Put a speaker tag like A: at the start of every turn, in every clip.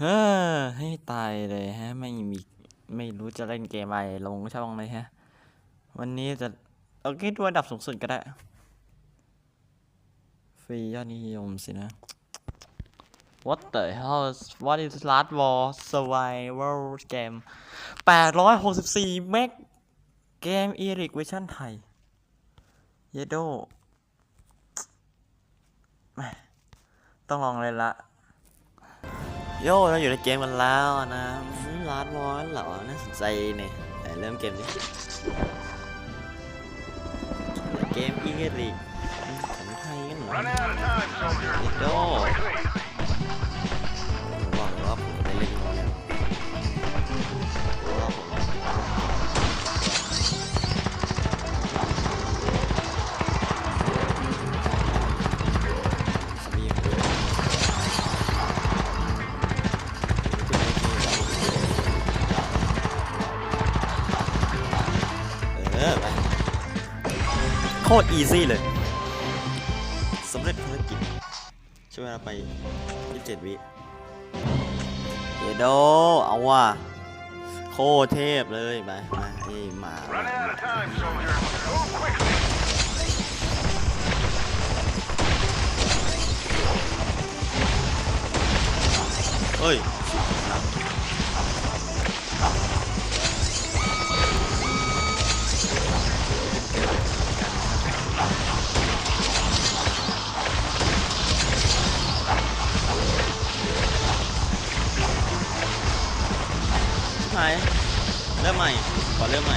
A: เฮ้อให้ตายเลยฮะ ไม่มีไม่รู้จะเล่นเกมอะไรลงช่องเลยฮะ วันนี้จะเอาคิดว่าดับสูงสุดก็ได้ ฟรียอดนิยมสินะ What the hell What is Last War Survival Game 864 เมกเกมอีริกเวอร์ชันไทย เยโด ต้องลองเลยละ โย่เราอยู่ในเกมกันแล้วนะลาดวอนเหรอน่าสนใจเนี่ยเริ่มเกมดิเกมอีเริกของไทยกันเหรอโย่ โคตรอีซี่เลยสำเร็จภารกิจใช้เวลาไป 27 วิเยโดเอาว่ะโคตรเทพเลยไปมาไอ้หมา
B: Run out of time, soldier. Move quickly.
A: เฮ้ย หาย เริ่มใหม่ ขอเริ่มใหม่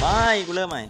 A: ไปกูเริ่มใหม่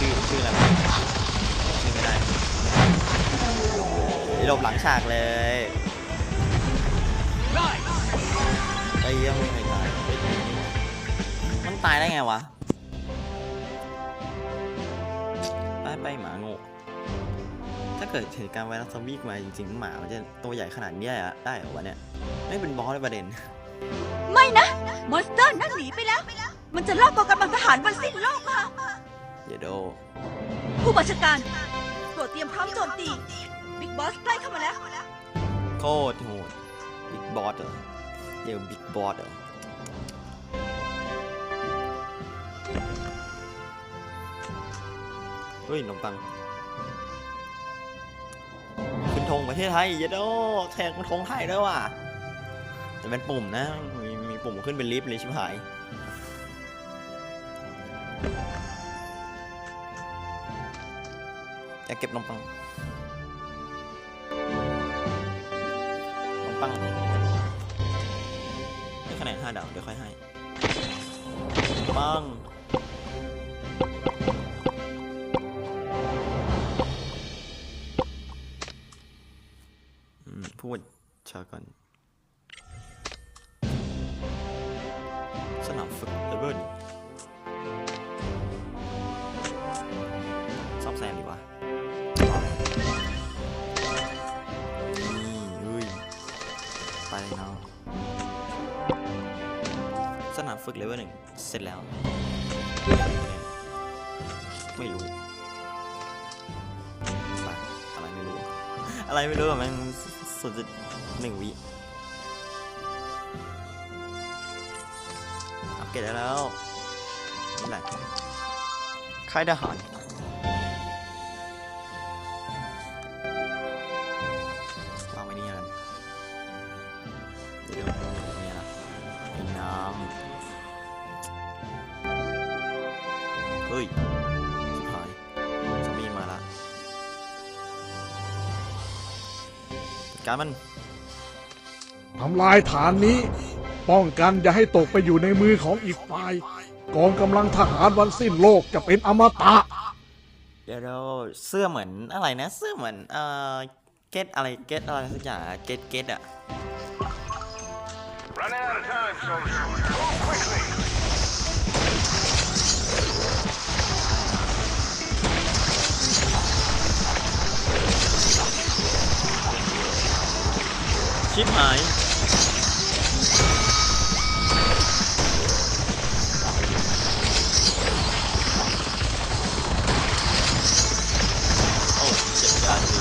A: ชื่อชื่ออะไรชื่อไม่ได้หลบหลังฉากเลยไอ้ยังไม่เคยตายมันตายได้ไงวะไปไปหมาโง่ถ้าเกิดเหตุการณ์ไวรัสซอมบี้มาจริงๆหมามันจะตัวใหญ่ขนาดนี้อะได้เหรอวะเนี่ยไม่เป็นบอสเลยประเด็น
C: ไม่นะ มอนสเตอร์นั่นหนีไปแล้ว มันจะลากกองกำลังทหารมันสิ้นโลกมา
A: เยโด
C: ผู้บัญชาการโปรดเตรียมพร้อมโจมตี บิ๊กบอสใกล้เข้ามาแล้ว
A: โคตรโหดบิ๊กบอสเหรอเดี๋ยวบิ๊กบอสเหรอเฮ้ยขนมปัง ขึ้นธงประเทศไทยเยโดแทงธงไทยด้วยว่ะแต่เป็นปุ่มนะ มีมีปุ่มขึ้นเป็นลิฟต์เลยชิบหาย อยากเก็บนมปังนมปังให้คะแนนห้าดาวเดี๋ยวค่อยให้ปังอืมพูดชาก่อน ฝึกเลเวลหนึ่งเสร็จแล้ว ไม่รู้ไปอะไรไม่รู้ อะไรไม่รู้แบบมันสุดหนึ่งวิอัปเกรดได้แล้วนี่แหละค่ายทหาร การมัน
D: ทำลายฐานนี้ ป้องกันอย่าให้ตกไปอยู่ในมือของอีกฝ่าย กองกำลังทหารวันสิ้นโลกจะเป็นอมตะ
A: เดี๋ยวเราเสื้อเหมือนอะไรนะ เสื้อเหมือนเอ่อเก็ตอะไรเก็ตอะไรสักอย่างเก็ตเก็ตอะ
B: Running out of time, soldier.
A: ชิปหายโอ้เจ็บการดี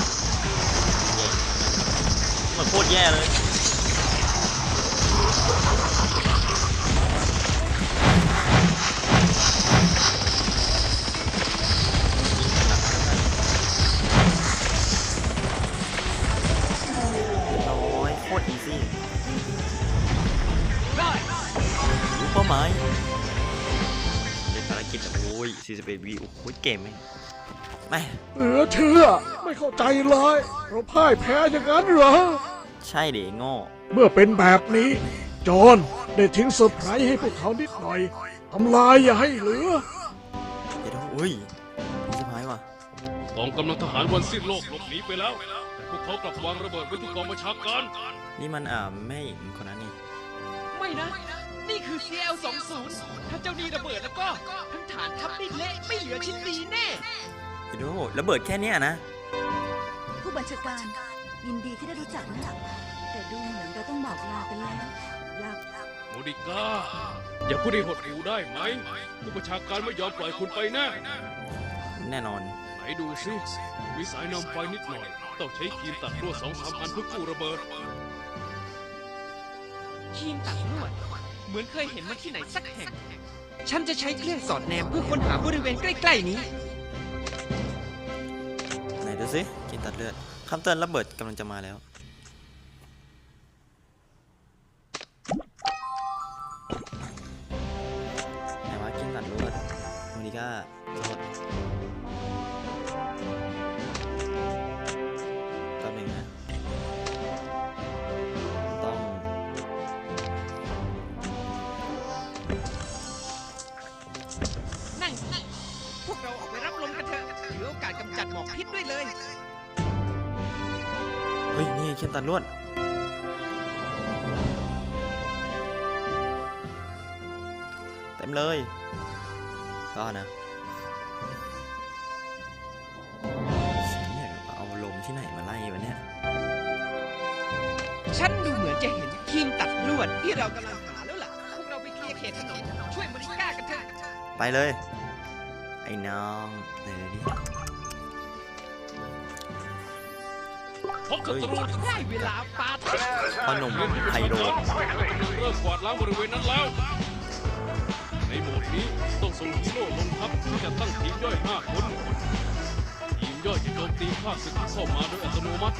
A: แย่มันโคตรแย่เลย เป้าหมายเล่นภารกิจอะโอ้ย41วิโอ้โหเกมไหมไม่
D: เหลือเชื่อไม่เข้าใจเลยเราพ่ายแพ้อย่างนั้นเหรอ
A: ใช่เด็โง่
D: เมื่อเป็นแบบนี้จอห์นได้ทิ้งเซอร์ไพรส์ให้พวกเขานิดหน่อยทำลายอย่าให้เหลือ
A: เดี๋ยวอุ้ยมีสะพายว่ะ
E: กองกำลังทหารวันสิ้นโลกหลบหนีไปแล้วแต่พวกเขากลับวางระเบิดไว้ที่กองบัญชาการ
A: นี่มันอ่าแม่หญิงคนนั้นนี่
F: ไม่นะ นี่คือ CL20 ถ้าเจ้านี่ระเบิดแล้วก็ ทั้งฐานทัพนี่เละไม่เหลือชิ้นดีแน่
A: เดี๋ยวระเบิดแค่เนี้ยนะ
C: ผู้บัญชาการยินดีที่ได้รู้จักนะแต่ดูเหมือนเราต้องบอกลากันแล้วอยาก
E: โมดิก้า อย่าพูดให้หดหูได้ไหม ผู้บัญชาการไม่ยอมปล่อยคุณไปแน่
A: แน่นอน
E: ไหนดูสิมีสายนำไฟนิดหน่อย ต้องใช้ครีมตัดรั่วสองสามอันเพื่อกู้ระเบิด
F: ครีมตัดลวด เหมือนเคยเห็นมันที่ไหนสักแห่ง ฉันจะใช้เครื่องสอดแนมเพื่อค้นหาบริเวณใกล้ ๆ นี้
A: ไหนดูสิกินตัดเลือดคำเตือนระเบิดกำลังจะมาแล้ว ไหนว่ากินตัดเลือดโมนิก้า
F: ดหมอกพิษด้วยเลย
A: เฮ้ย นี่เข้มตัดลวด เต็มเลยก็นะฉันเนี่ยเอาลมที่ไหนมาไล่วะเนี่ย
F: ฉันดูเหมือนจะเห็นครีมตัดลวดที่เรากำลังหาแล้วล่ะ พวกเราไปเคลียร์เขตถนนช่วยบริก้ากันเถอะ
A: ไปเลย ไอ้น้องไหนดูดิ
E: พบศัตรู
F: ได้เวลาปา
B: Running out of
A: พ่อ
B: time.
A: หนุ่ม
B: soldier.
A: ไฮโดร
B: Move quickly.
E: เริ่มกวาดล้างบริเวณนั้นแล้ว ในโหมดนี้ต้องส่งฮีโร่ลงทัพที่จะตั้งทีมย่อย5คนทีมย่อยจะโจมตีข้าศึกที่เข้ามาโดยอัตโนมัติ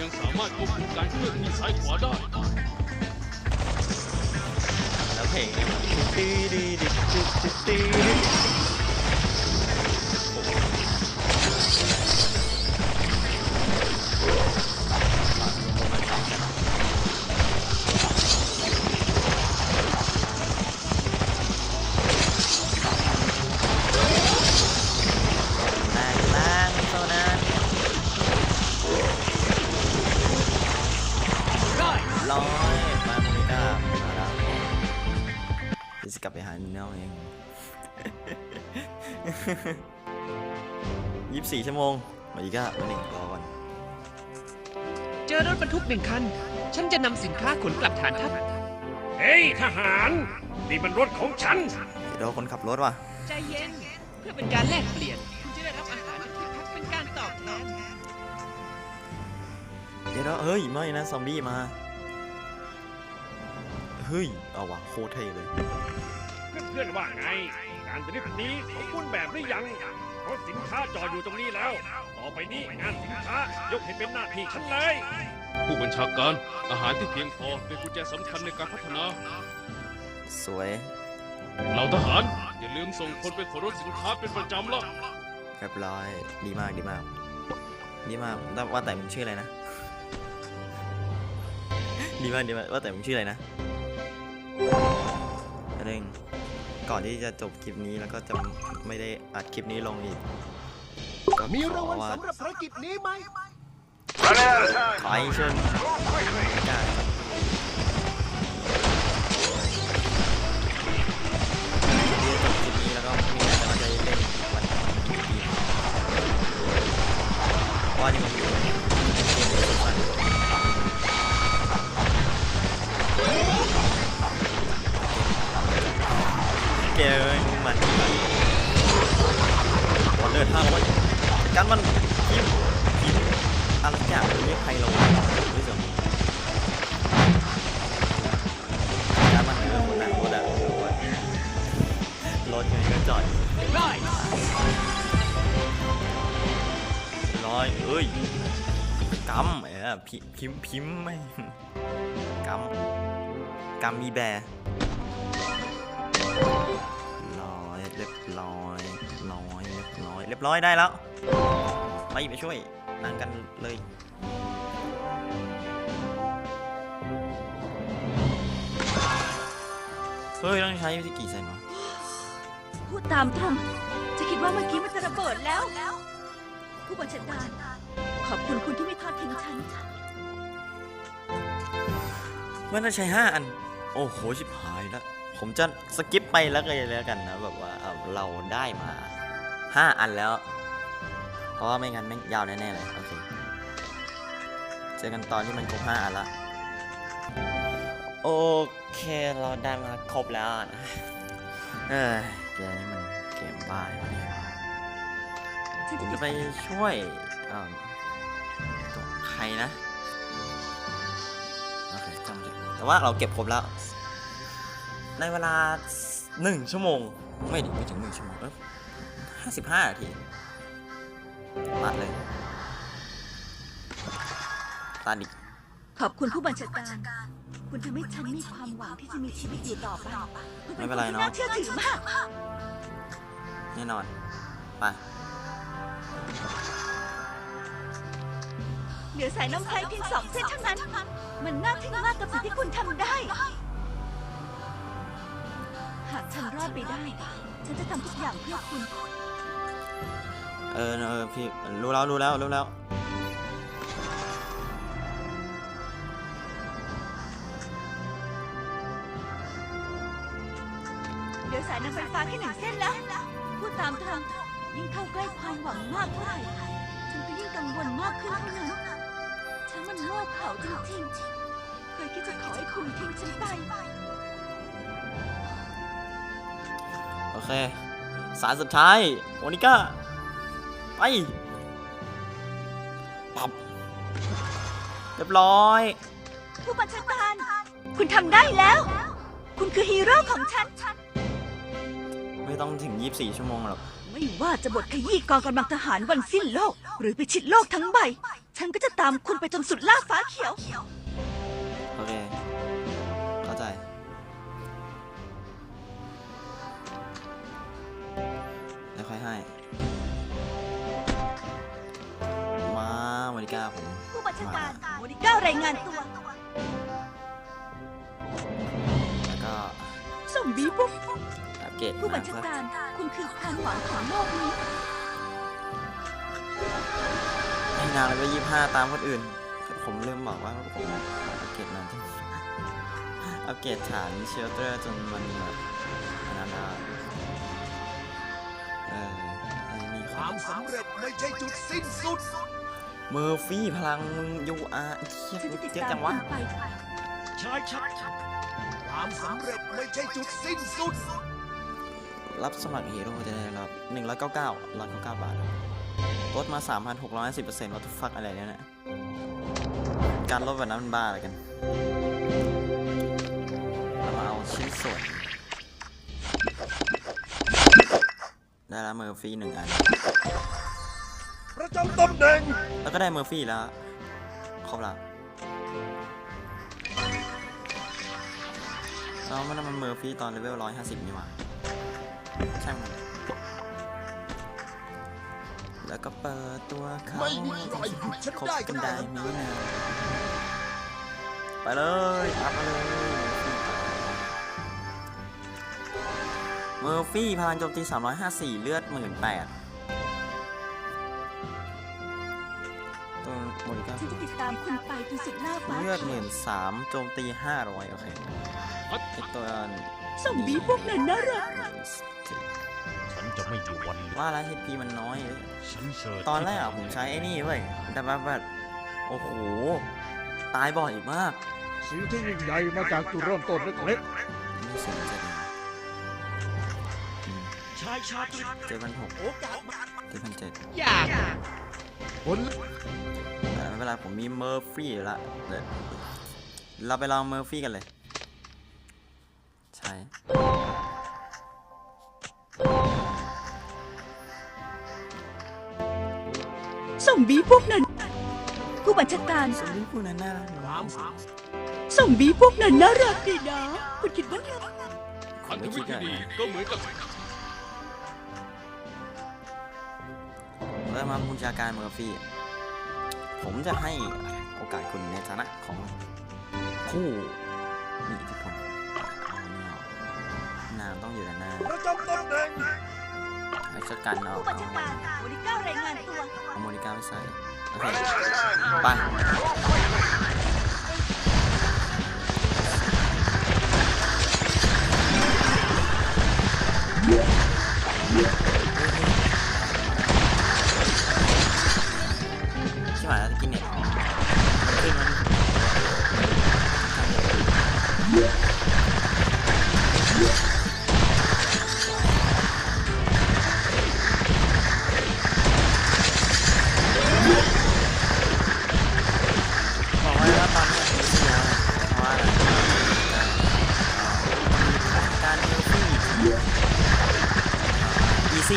E: ยังสามารถควบคุมการเคลื่อนที่ซ้ายขวาได้
A: แล้วเพลงเนี่ยตื้อดื้อดื้ ลับไปหาน้องเองยี่สิบสี่ชั่วโมงมาอีกอะวันหนึ่งรอก่อน
F: เจอรถบรรทุกหนึ่งคัน ฉันจะนำสินค้าขนกลับฐานทัพ
B: เฮ้ยทหารนี่มันรถของฉัน
A: เดี๋ยวคนขับรถว่ะ
F: ใจเย็น เพื่อเป็นการแลกเปลี่ยนคุณจะได้รับอาหารที่พักเป็นการตอบแทน
A: เดี๋ยวเฮ้ย ไม่นะ ซอมบี้มา เฮ้ย เอาว่ะโคตรเท่เลย
B: เพื่อนๆว่าไง การดริฟต์นี้สมบูรณ์แบบหรือยังรถสินค้าจอดอยู่ตรงนี้แล้ว ต่อไปนี้งานสินค้ายกให้เป็นหน้าที่ฉันเลย
E: ผู้บัญชาการ อาหารที่เพียงพอเป็นกุญแจสำคัญในการพัฒนา
A: สวย
E: เราทหาร อย่าลืมส่งคนไปขนรถสินค้าเป็นประจำละ
A: เรียบร้อย ดีมากดีมาก ดีมากแต่ว่าแต่มึงชื่ออะไรนะ ดีมากดีมาก ว่าแต่มึงชื่ออะไรนะอัน หนึ่งก่อนที่จะจบคลิปนี้แล้วก็จะไม่ได้อัดคลิปนี้ลงอีกก็
G: มี
A: ข
G: ราง
A: อ
G: วัล
A: ว่า
G: สำหรับภารกิจนี้ไหม
B: Running out of time.
A: ไปเชิญ
B: Move quickly.
A: ไม่ได้ที่จะจบคลิปนี้แล้วก็มีแต่ว่าจะเล่นวันอีกเพราะว่านี่มันอยู่ในเกมสั้น ๆเกมมันมันวันเดินทางไว้กันมันพิมพ์พิมอะไรอย่างเรียกไพโลรู้สึการมันเรื่องคนนั้นคนนั้นรถยังก็จอดร้อยเอ้ยกำเออพิพิมพ์พิมพ์ไม่กำกำมีแบร์ ร้อยเรียบร้อยร้อยเรียบร้อยเรียบร้อยได้แล้วไปไปช่วยนั่งกันเลยเฮ้ยต้องใช้วิธีกี่เซนวะ
C: พูดตามตรงจะคิดว่าเมื่อกี้มันจะระเบิดแล้ว ผู้บัญชาการขอบคุณคุณที่ไม่ทอดทิ้งฉัน
A: มันต้องใช้ห้าอัน โอ้โห ชิบหายแล้ว ผมจะสกิปไปแล้วก็แล้วกันนะแบบว่าเราได้มาห้าอันแล้ว เพราะว่าไม่งั้นไม่งยาวแน่ๆเลยโอเคเจอกันตอนที่มันครบห้าอันละโอเคเราได้มาครบแล้วนะเออเกมนี้มันเกมบ้าเลยเนี่ยผมจะไปช่วยตัวใครนะโอเคจำจะแต่ว่าเราเก็บครบแล้ว ในเวลาหนึ่งชั่วโมง ไม่ดิไม่ถึงหนึ่งชั่วโมงเอ้ห้าสิบห้านาทีตัดเลยตัดอีก
C: ขอบคุณผู้บัญชาการ คุณทำให้ฉันมีความหวังที่จะมีชีวิตอยู่ต่อไปคุณ
A: ไม่เป็นไร
C: คที่
A: เนาะ
C: น่าเชื่อถือมาก
A: แน่นอน ไป
C: เหลือสายน้ำไพรเพียงสองเส้นเท่านั้น มันน่าทึ่งมากกับสิ่งที่คุณทำได้หาก ฉันรอดไปได้ ฉันจะทำทุกอย่างเพื่อคุณ
A: เออเออพี่รู้แล้วรู้แล้วรู้แล้ว
C: เหลือสายน้ำไฟฟ้าแค่หนึ่งเส้นแล้ว พูดตามตรงยิ่งเข้าใกล้ความหวังมากเท่าไหร่ฉันก็ยิ่งกังวลมากขึ้นเท่านั้นฉันมันโง่เขลาจริงๆ เคยคิดจะขอให้คุณทิ้งฉันไป
A: โอเค สายสุดท้ายโมนิก้า ไป ปับ เรียบร้อย
C: ผู้บัญชาการ คุณทำได้แล้ว คุณคือฮีโร่ของฉัน
A: ไม่ต้องถึง 24 ชั่วโมงหรอก
C: ไม่ว่าจะบทขยี้กองกำลังทหารวันสิ้นโลก หรือไปชิดโลกทั้งใบ ฉันก็จะตามคุณไปจนสุดล่าฟ้าเขียว
A: โอเค ผม
C: ผู้บัญชาการโมนิก้ารายงานตัว
A: แล้วก็
C: ส่งบีปุ๊บ
A: อัปเกรด
C: ผู้บัญ
A: มา
C: ชา
A: ซะ
C: การคุณคือความหวังของโลกนี้
A: ให้นานเลยไปยี่ห้าตามคนอื่น ผมลืมบอกว่าผมอัปเกรดนานจังอัปเกรดฐานเชลเตอร์จนมันแบบอันนั้นแล้วเอออันนี้มี
G: ความสำเร็จไม่ใช่จุดสิ้นสุด
A: เมอร์ฟี่พลังมึงยูอาร์เคีย
C: ฉันจะติด
A: เจ๊
C: ตาม
A: จังวะ
C: คุณไป
G: ใช่ชัดความความสำเร็จไม่ใช่จุดสิ้นสุด
A: รับสมัครฮีโร่จะได้รับ199 199 บาทครับลดมา 3,610%วัตถุฟักอะไรเนี่ยนะการลดแบบนั้นมันบ้าอะไรกันเรามาเอาชิ้นส่วนได้แล้วเมอร์ฟี่หนึ่งอัน
G: ประจำตำแหน่ง
A: แล้ว ก็ได้เมอร์ฟี่แล้ว ครบแล้วเรามันมันเมอร์ฟี่ตอนเลเวล150นี่หว่าช่างมันแล้วก็เปิดตัวเขา
G: ไม่มีใครหยุดฉัน
A: คบ
G: ได้
A: กันได้ไหม
G: นั้น
A: นะไปเลยอัพมาเลยเมอร์ฟี่พลังโจมตี 354 เลือด 18,000 โมนิก้า
C: ฉันจะติดตามคุณไปจนสุดหน้าฟ้า
A: เลือด13,000โจมตี500โอเคไอตัว
C: ส่งบีพวกนั้นน่ารัก
H: ฉันจะไม่มีวัน
A: ว่าแล้ว HP มันน้อยเลย
H: ฉันเสิร์ช
A: ตอนแรกอะผมใช้ไอ้นี่เว้ยแต่แบบแบบโอ้โห ตายบ่อยมาก
D: สิ่งที่ยิ่งใหญ่มาจากจุดเริ่มต้นเล็ก
A: ไม่เสียใจดี
B: ชายชาตรี
A: เจ็ดพันหก
G: โอกาสมา
A: เจ็ดพันเจ็ด
F: อยาก
G: ๆผล
A: แต่ ไม่เป็นไรผมมีเมอร์ฟี่อยู่ละเดี๋ยวเราไปลองเมอร์ฟี่กันเลย ใช่
C: ส่งบีพวกนั้น ผู้บัญชาการ
A: สมมติพูดนั้นน่ารัก
G: ความ
C: ส่งบีพวกนั้นน่ารักดีนะคุณคิดว่าไง
A: ผ
E: พั
A: ม
E: นธ
A: ไม่
E: มิ
A: คิ
E: ต
A: ด
E: ร
A: เล
E: ที่
A: ย
E: ดีก็เหมือนกับ
A: แล้วมาบูชาการเมอร์ฟี่ ผมจะให้โอกาสคุณในฐานะของผู้มีอิทธิพลเอาไม่เอานามต้องอยู่ด้านหน้า
G: ประจำตำแหน่ง
A: ไอ้จัดการเอา
C: ผู้บัญ
A: เอา
C: ชาการโมนิก้ารายงานตัว
A: เอาโมนิก้าไปใส่ โอเค ไป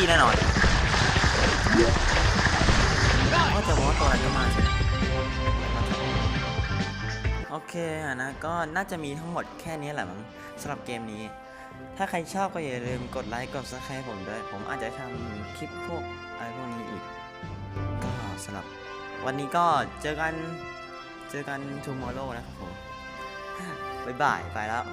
A: อีซี่แน่นอนก็จะบอกว่าตัวอะไรก็มาใช่ไหมโอเคอะนะ ก็น่าจะมีทั้งหมดแค่นี้แหละมั้งสำหรับเกมนี้ ถ้าใครชอบก็อย่าลืมกดไลค์กดซับสไครต์ผมด้วย ผมอาจจะทำคลิปพวกอะไรพวกนี้อีก ก็สำหรับวันนี้ก็เจอกัน เจอกัน tomorrow นะครับผม บ๊ายบาย ไปแล้ว